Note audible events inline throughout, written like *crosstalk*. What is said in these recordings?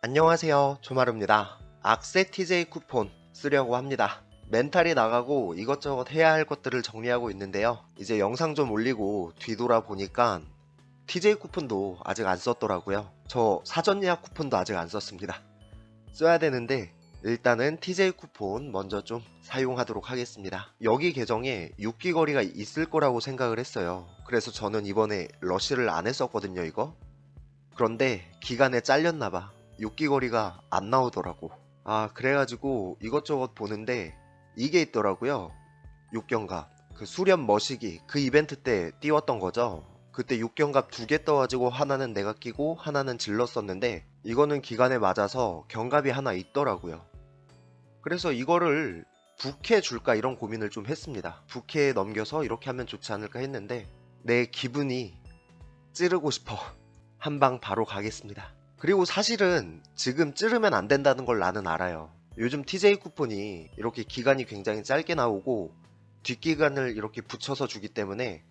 안녕하세요. 조마루입니다. 악세 TJ 쿠폰 쓰려고 합니다. 멘탈이 나가고 이것저것 해야 할 것들을 정리하고 있는데요. 이제 영상 좀 올리고 뒤돌아 보니까 TJ 쿠폰도 아직 안 썼더라고요. 저 사전 예약 쿠폰도 아직 안 썼습니다. 써야 되는데 일단은 TJ 쿠폰 먼저 좀 사용하도록 하겠습니다. 여기 계정에 6기 거리가 있을 거라고 생각을 했어요. 그래서 저는 이번에 러쉬를 안 했었거든요 이거. 그런데 기간에 잘렸나봐 6기 거리가 안 나오더라고. 아, 그래가지고 이것저것 보는데 이게 있더라고요. 육경갑. 그 수련 머시기. 그 이벤트 때 띄웠던 거죠. 그때 육경갑 두 개 떠가지고 하나는 내가 끼고 하나는 질렀었는데 이거는 기간에 맞아서 경갑이 하나 있더라고요. 그래서 이거를 부캐 줄까 이런 고민을 좀 했습니다. 부캐에 넘겨서 이렇게 하면 좋지 않을까 했는데 내 기분이 찌르고 싶어. *laughs* 한 방 바로 가겠습니다. 그리고 사실은 지금 찌르면 안 된다는 걸 나는 알아요. 요즘 TJ 쿠폰이 이렇게 기간이 굉장히 짧게 나오고 뒷기간을 이렇게 붙여서 주기 때문에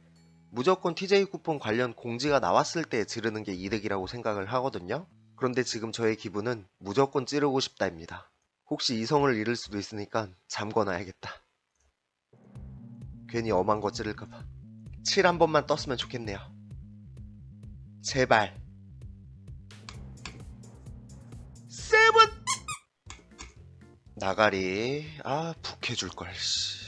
무조건 TJ 쿠폰 관련 공지가 나왔을 때 지르는 게 이득이라고 생각을 하거든요. 그런데 지금 저의 기분은 무조건 찌르고 싶다입니다. 혹시 이성을 잃을 수도 있으니까 잠궈놔야겠다. 괜히 엄한 거 찌를까봐. 7 한 번만 떴으면 좋겠네요. 제발. 나가리. 아 북해줄 걸 씨.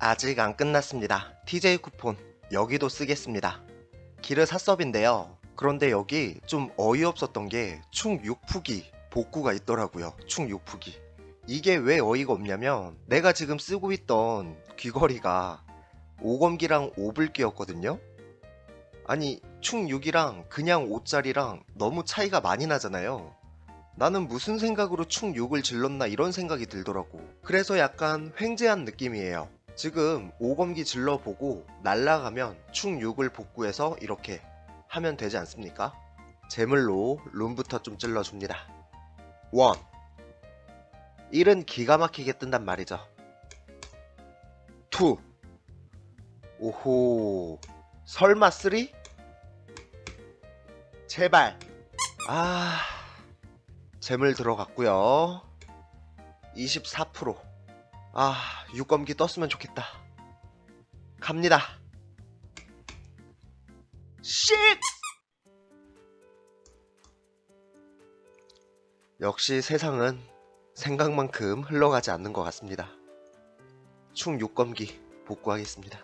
아직 안 끝났습니다. TJ 쿠폰 여기도 쓰겠습니다. 기르 사섭인데요. 그런데 여기 좀 어이없었던 게 충 6푸기 복구가 있더라고요. 충 6푸기. 이게 왜 어이가 없냐면 내가 지금 쓰고 있던 귀걸이가 5검기랑 5불기였거든요? 아니 충 6이랑 그냥 5짜리랑 너무 차이가 많이 나잖아요. 나는 무슨 생각으로 충 6을 질렀나 이런 생각이 들더라고. 그래서 약간 횡재한 느낌이에요. 지금 5검기 질러보고 날라가면 충 6을 복구해서 이렇게 하면 되지 않습니까? 제물로 룸부터 좀 찔러줍니다. 1. 1은 기가 막히게 뜬단 말이죠. 2. 오호. 설마 3? 제발. 아. 재물 들어갔고요. 24%. 아, 6검기 떴으면 좋겠다. 갑니다. 쉿! 역시 세상은 생각만큼 흘러가지 않는 것 같습니다. 충 6검기 복구하겠습니다.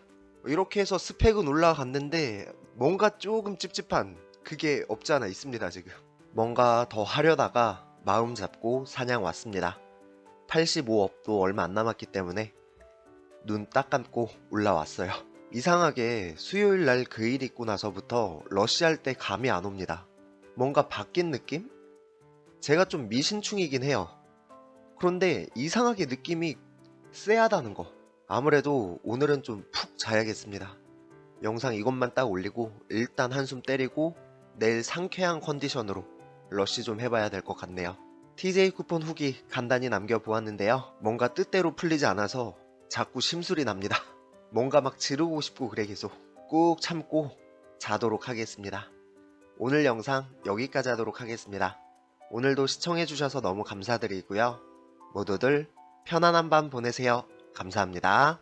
이렇게 해서 스펙은 올라갔는데 뭔가 조금 찝찝한 그게 없지 않아 있습니다 지금 뭔가 더 하려다가 마음 잡고 사냥 왔습니다. 85업도 얼마 안 남았기 때문에 눈 딱 감고 올라왔어요. *laughs* 이상하게 수요일 날 그 일 있고 나서부터 러시할 때 감이 안 옵니다. 뭔가 바뀐 느낌? 제가 좀 미신충이긴 해요. 그런데 이상하게 느낌이 쎄하다는 거. 아무래도 오늘은 좀 푹 자야겠습니다. 영상 이것만 딱 올리고 일단 한숨 때리고 내일 상쾌한 컨디션으로 러쉬 좀 해봐야 될 것 같네요. TJ 쿠폰 후기 간단히 남겨보았는데요. 뭔가 뜻대로 풀리지 않아서 자꾸 심술이 납니다. *laughs* 뭔가 막 지르고 싶고 그래 계속 꾹 참고 자도록 하겠습니다. 오늘 영상 여기까지 하도록 하겠습니다. 오늘도 시청해주셔서 너무 감사드리고요. 모두들 편안한 밤 보내세요. 감사합니다.